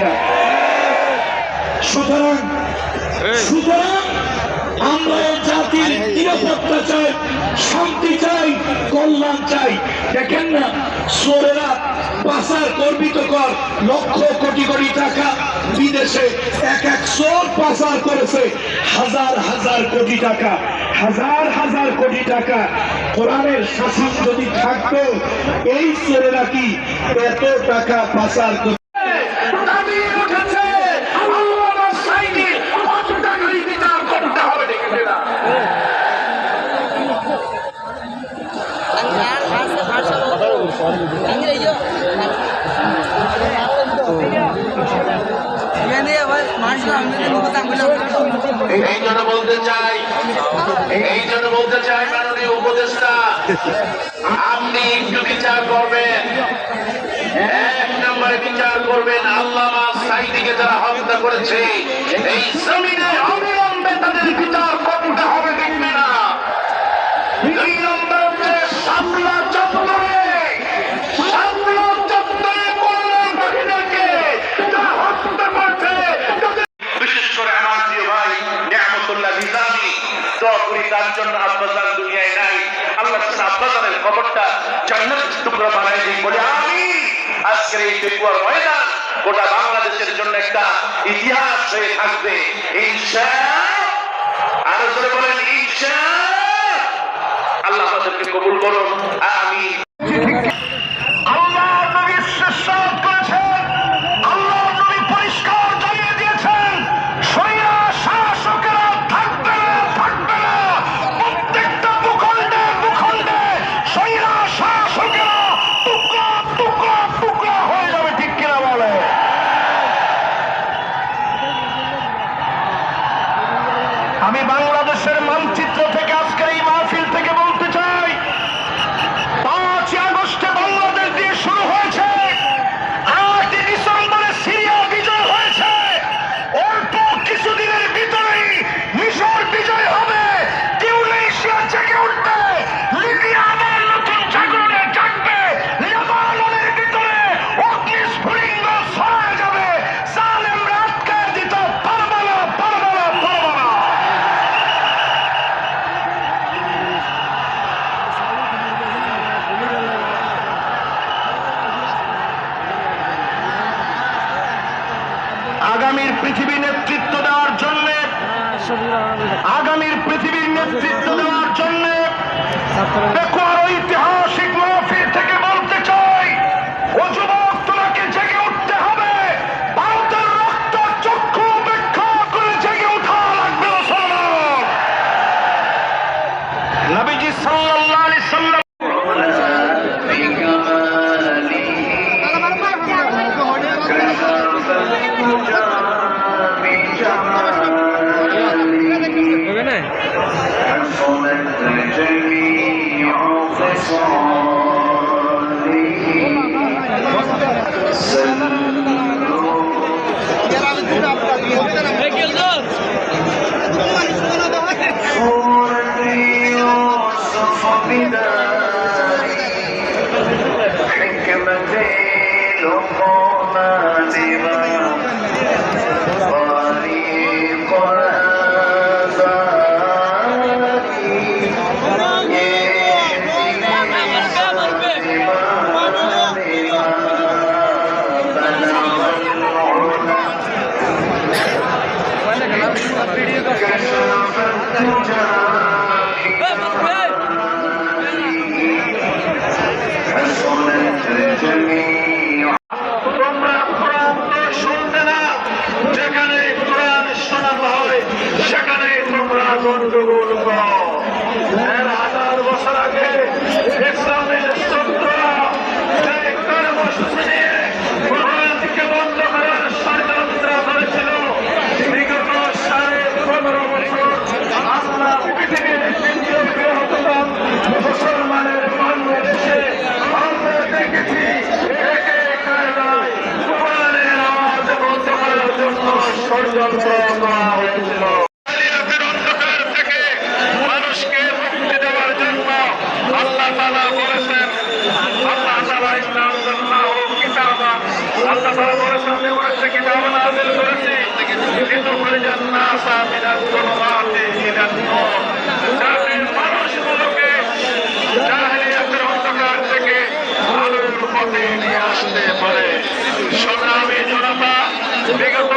কিনা সুতরাং সুতরাং আমরা এই জাতির নিরাপত্তা চাই শান্তি চাই কল্যাণ চাই। দেখেন না সোরেরা পাচার কর্মিত কর লক্ষ কোটি কোটি টাকা বিদেশে এক এক পাচার করেছে হাজার হাজার কোটি টাকা হাজার হাজার কোটি টাকা। কোরআনের শাসন যদি থাকতো এই সোরেরা কি এত টাকা পাচার করত দাবি উঠেছে আল্লামা সাইদির হত্যাকারী বিচার করতে হবে দেখবে না এই জন্য বলতে চাই এই জন্য বলতে চাই মাননীয় উপদেষ্টা আপনি একটু বিচার করবেন। এক নম্বরে বিচার করবেন, আল্লামা সাইদিকে যারা হত্যা করেছে, এই জমিনে অবিলম্বে তাদের বিচার করতে হবে দেখবে না। তার জন্য আব্বাসান খবরটা জান্নাত টুকরা বানাই দিই বলে আমি আজকের এই পেকুয়ার ময়দান গোটা বাংলাদেশের জন্য একটা ইতিহাস হয়ে থাকবে। ইনশা আরও জোরে বলেন, ইনশা। আল্লাহ আমাদেরকে কবুল করুন। আমি জন্য আগামীর পৃথিবীর নেতৃত্ব দেওয়ার জন্য ঐতিহাসিক মহফিল থেকে বলতে চাই উঠতে হবে। চক্ষু করে জেগে উঠা লাগবে তোমরা পরিবর্তন করা হয়েছিল। আল্লাহ তারা বলেছেন আমি বলেছে কিতাব নাজিল করেছি। কিন্তু থেকে আলোর পথে আসতে পারে। সংগ্রামী জনতা বিগত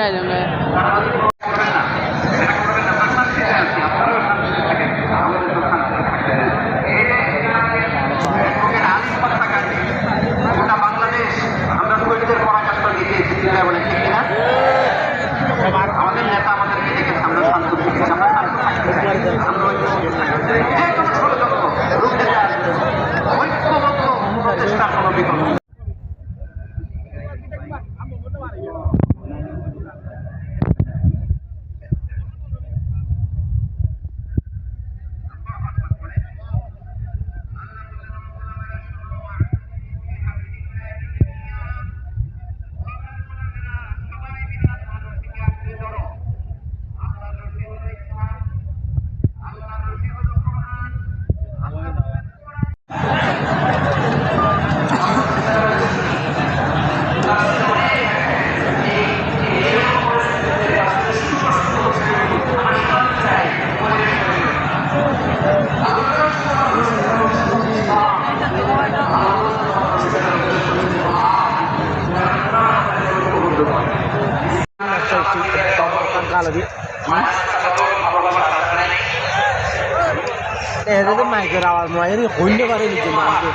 Gel Emre. এরা তো মাইকের আওয়াজ মায়ের হইলে পারে নিজে মানুষ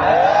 Gracias.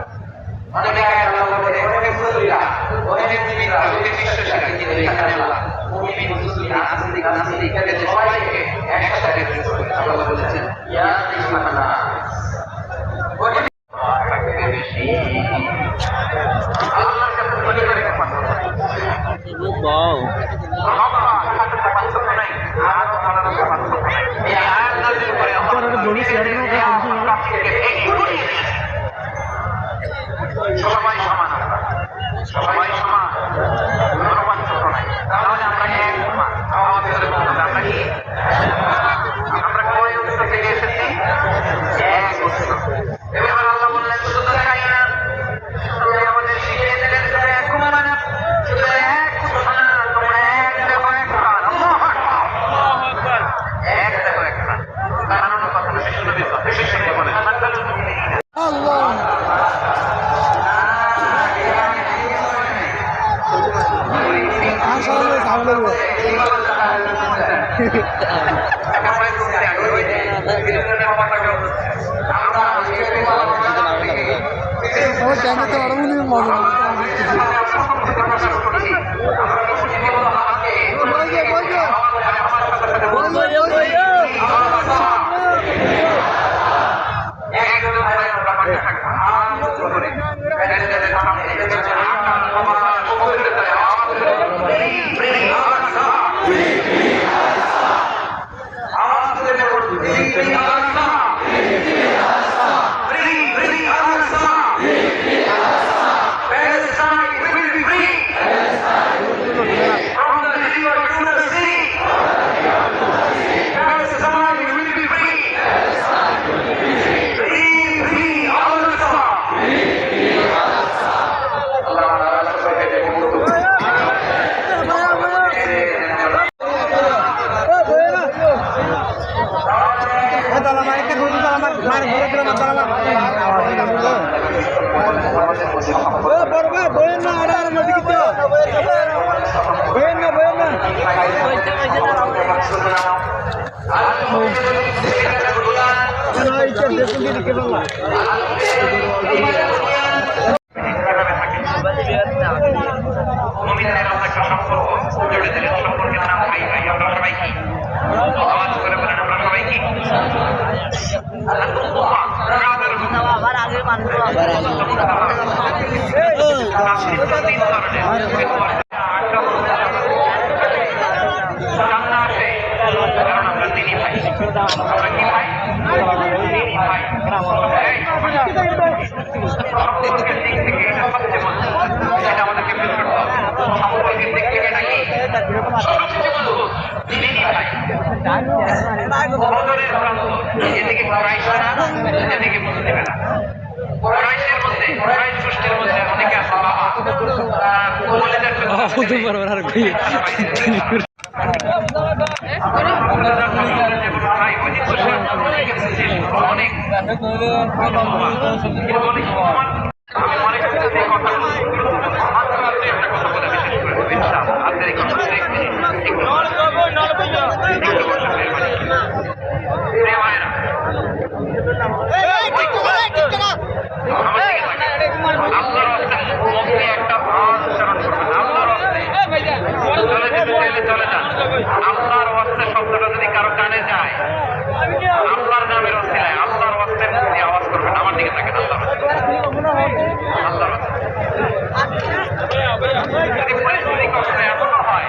অনেক আয়াত আল্লাহ বলে ওহে মুসলিমা ওহে মুমিনা ওহে বিশ্বাসীরা কিন্তু এখানে আল্লাহ মুমিন মুসলিম নাস্তিক নাস্তিক এদের সবাইকে একসাথে আল্লাহ বলেছেন ইয়া আইয়ুহান নাস ওহে আল্লাহর কাছে বলে করে বাও সবাই সমান সবাই সমান কোনো পার্থক্য নাই তাহলে আমরা কি এক সমান আমাদের বলতে আমরা কি আমরা কয় উৎস থেকে এসেছি এক উৎস এবার আল্লাহ বললেন শুধু তাই না তুমি আমাদের শিখিয়ে দিলেন তুমি এক সমান না শুধু এক সমান না তোমরা এক দেখো এক প্রাণ আল্লাহু আকবার এক দেখো এক প্রাণ কারণ কথা আমার ক্যামেরাতে আরও মনে হয় মজা দেখুন দিদি কে বাংলা মুমিনদের আমরা একটা সম্পর্ক জুড়ে দিলেন সম্পর্কের নাম ভাই ভাই আমরা সবাই কি আওয়াজ করে বলেন আমরা সবাই কি আবার আগে মানবো এদিকে ক্রাইস্ট না এদিকে মুসলিমেরা ক্রাইস্টের মধ্যে ক্রাইস্ট গোষ্ঠীর মধ্যে অনেকে আছে বাবা বলতে পারব আর কই আল্লাহর হস্তে যদি পরিস্থিতি কখনো এমন হয়